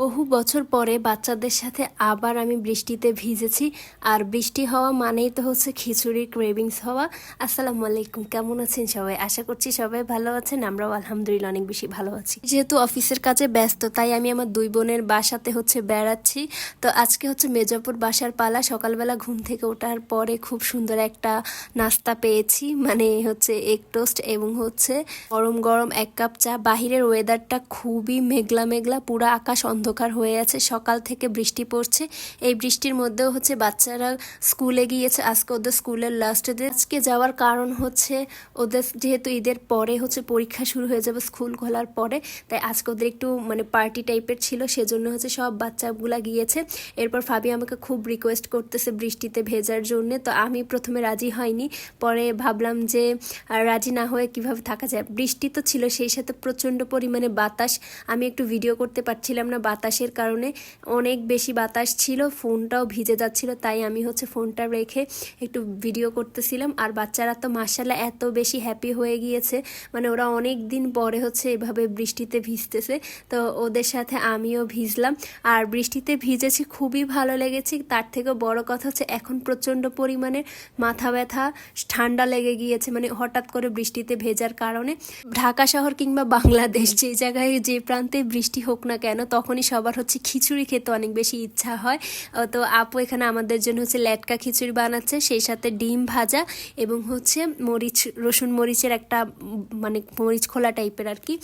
বহু বছর পরে বাচ্চাদের সাথে আবার আমি বৃষ্টিতে ভিজেছি। আর বৃষ্টি হওয়া মানেই তো হচ্ছে খিচুড়ির ক্রেভিংস হওয়া। আসসালামু আলাইকুম, কেমন আছেন সবাই? আশা করছি সবাই ভালো আছেন, আমরাও আলহামদুলিল্লাহ অনেক বেশি ভালো আছি। যেহেতু অফিসের কাজে ব্যস্ত, তাই আমি আমার দুই বোনের বাসাতে হচ্ছে বেড়াচ্ছি। তো আজকে হচ্ছে মেজাপুর বাসার পালা, সকালবেলা ঘুম থেকে ওঠার পরে খুব সুন্দর একটা নাস্তা পেয়েছি। মানে হচ্ছে এগ টোস্ট এবং হচ্ছে গরম গরম এক কাপ চা। বাহিরের ওয়েদারটা খুবই মেঘলা মেঘলা, পুরো আকাশ অন্ধকার হয়ে আছে, সকাল থেকে বৃষ্টি পড়ছে। এই বৃষ্টির মধ্যেও হচ্ছে বাচ্চারা স্কুলে গিয়েছে। আজকে ওদের স্কুলের লাস্ট ডে আজকে যাওয়ার কারণ হচ্ছে ওদের যেহেতু ঈদের পরে হচ্ছে পরীক্ষা শুরু হয়ে যাবে স্কুল খোলার পরে, তাই আজকে ওদের একটু মানে পার্টি টাইপের ছিল, সেজন্য হচ্ছে সব বাচ্চাগুলা গিয়েছে। এরপর ফাবি আমাকে খুব রিকোয়েস্ট করতেছে বৃষ্টিতে ভেজার জন্যে, তো আমি প্রথমে রাজি হয়নি। পরে ভাবলাম যে রাজি না হয়ে কীভাবে থাকা যায়? বৃষ্টি তো ছিল, সেই সাথে প্রচণ্ড পরিমাণে বাতাস। আমি একটু ভিডিও করতে পারছিলাম না বাতাসের কারণে অনেক বেশি বাতাস ছিল, ফোনটাও ভিজে যাচ্ছিল, তাই আমি হচ্ছে ফোনটা রেখে একটু ভিডিও করতেছিলাম। আর বাচ্চারা তো মার্শাল্লাহ এত বেশি হ্যাপি হয়ে গিয়েছে মানে ওরা অনেক দিন পরে হচ্ছে এভাবে বৃষ্টিতে ভিজতেছে, তো ওদের সাথে আমিও ভিজলাম। আর বৃষ্টিতে ভিজেছি, খুবই ভালো লেগেছে। তার থেকেও বড় কথা হচ্ছে এখন প্রচণ্ড পরিমাণে মাথা ব্যথা, ঠান্ডা লেগে গিয়েছে মানে হঠাৎ করে বৃষ্টিতে ভেজার কারণে। ঢাকা শহর কিংবা বাংলাদেশ যে জায়গায় যে প্রান্তে বৃষ্টি হোক না কেন, তখনই সবার হচ্ছে খিচুড়ি খেতে অনেক বেশি ইচ্ছা হয়। তো আপু এখানে আমাদের জন্য হচ্ছে ল্যাটকা খিচুড়ি বানাচ্ছে, সেই সাথে ডিম ভাজা এবং হচ্ছে মরিচ, রসুন মরিচের একটা মানে মরিচ খোলা টাইপের আর কি।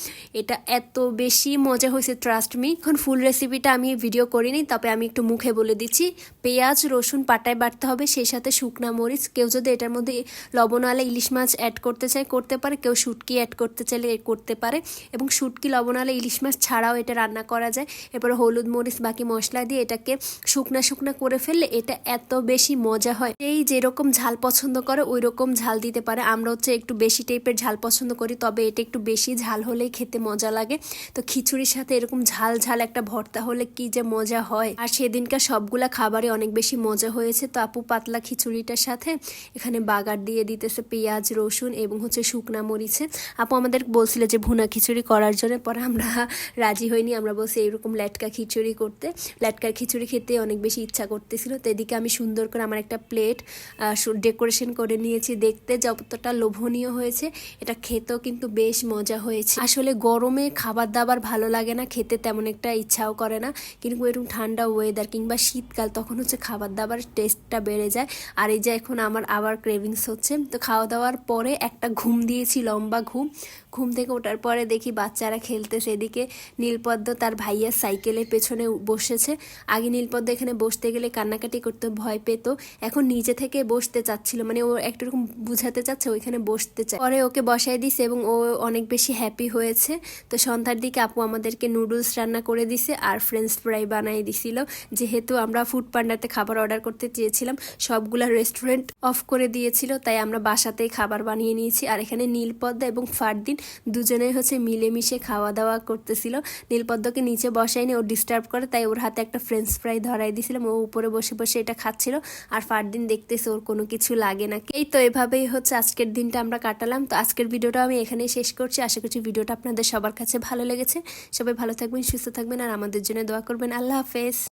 এটা এত বেশি মজা হয়েছে ট্রাস্ট মি এখন ফুল রেসিপিটা আমি ভিডিও করিনি, তবে আমি একটু মুখে বলে দিচ্ছি। পেঁয়াজ, রসুন পাটায় বাটতে হবে, সেই সাথে শুকনা মরিচ। কেউ যদি এটার মধ্যে লবণওয়ালা ইলিশ মাছ অ্যাড করতে চায়, করতে পারে। কেউ শুটকি অ্যাড করতে চাইলে করতে পারে এবং শুটকি, লবণওয়ালা ইলিশ মাছ ছাড়াও এটা রান্না করা যায়। এরপরে হলুদ মরিচ, বাকি মশলা দিয়ে এটাকে শুকনা শুকনা করে ফেললে এটা এত বেশি মজা হয়। এই যেরকম ঝাল পছন্দ করে ওই রকম ঝাল দিতে পারে। আমরা হচ্ছে একটু বেশি টাইপের ঝাল পছন্দ করি, তবে এটা একটু বেশি ঝাল হলেই খেতে মজা লাগে। তো খিচুড়ির সাথে এরকম ঝাল ঝাল একটা ভর্তা হলে কি যে মজা হয়। আর সেদিনকার সবগুলা খাবারে অনেক বেশি মজা হয়েছে। তো আপু পাতলা খিচুড়িটার সাথে এখানে বাগার দিয়ে দিতেছে পেঁয়াজ, রসুন এবং হচ্ছে শুকনা মরিচে। আপু আমাদের বলছিল যে ভুনা খিচুড়ি করার জন্য, পরে আমরা রাজি হইনি। আমরা বলছি এরকম ল্যাটকা খিচুড়ি করতে। ল্যাটকার খিচুড়ি খেতে অনেক বেশি ইচ্ছা করতেছিল। তো এদিকে আমি সুন্দর করে আমার একটা প্লেট ডেকোরেশন করে নিয়েছি। দেখতে যতটা লোভনীয় হয়েছে, এটা খেতেও কিন্তু বেশ মজা হয়েছে। আসলে গরমে খাবার দাবার ভালো লাগে না, খেতে তেমন একটা ইচ্ছাও করে না। কিন্তু এরকম ঠান্ডা ওয়েদার কিংবা শীতকাল, তখন হচ্ছে খাবার দাবার টেস্টটা বেড়ে যায়। আর এই যে এখন আমার আবার ক্রেভিংস হচ্ছে। তো খাওয়া দাওয়ার পরে একটা ঘুম দিয়েছি, লম্বা ঘুম। ঘুম থেকে ওঠার পরে দেখি বাচ্চারা খেলতেছে এদিকে নীলপদ্ম তার ভাইয়ের সাইকেলের পেছনে বসেছে। আগে নীলপদ্ম এখানে বসতে গেলে কান্নাকাটি করতে ভয় পেত, এখন নিজে থেকে বসতে চাচ্ছিল মানে ও একটু রকম বুঝাতে চাচ্ছে ওইখানে বসতে চায়। পরে ওকে বসাই দিছে এবং ও অনেক বেশি হ্যাপি হয়েছে। তো সন্ধ্যার দিকে আপু আমাদেরকে নুডলস রান্না করে দিছে আর ফ্রেঞ্চ ফ্রাই বানিয়ে দিছিল। যেহেতু আমরা ফুড পান্ডাতে খাবার অর্ডার করতে চেয়েছিলাম, সবগুলা রেস্টুরেন্ট অফ করে দিয়েছিল, তাই আমরা বাসাতেই খাবার বানিয়ে নিয়েছি। আর এখানে নীলপদ্মা এবং ফারদিন দুজনেই হচ্ছে মিলেমিশে খাওয়া দাওয়া করতেছিল। নীলপদ্মকে নিচে বসাইনি ও ডিস্টার্ব করে, তাই ওর হাতে একটা ফ্রেঞ্চ ফ্রাই ধরাই দিয়েছিলাম ও উপরে বসে বসে এটা খাচ্ছিল, আর ফারদিন দেখতেছে ওর কোনো কিছু লাগে না। এই তো এভাবেই হচ্ছে আজকের দিনটা আমরা কাটালাম। তো আজকের ভিডিওটা আমি এখানেই শেষ করছি। আশা করছি ভিডিওটা আপনাদের সবার কাছে ভালো লেগেছে। সবাই ভালো থাকবেন, সুস্থ থাকবেন, আর আমাদের জন্য দোয়া করবেন। আল্লাহ হাফেজ।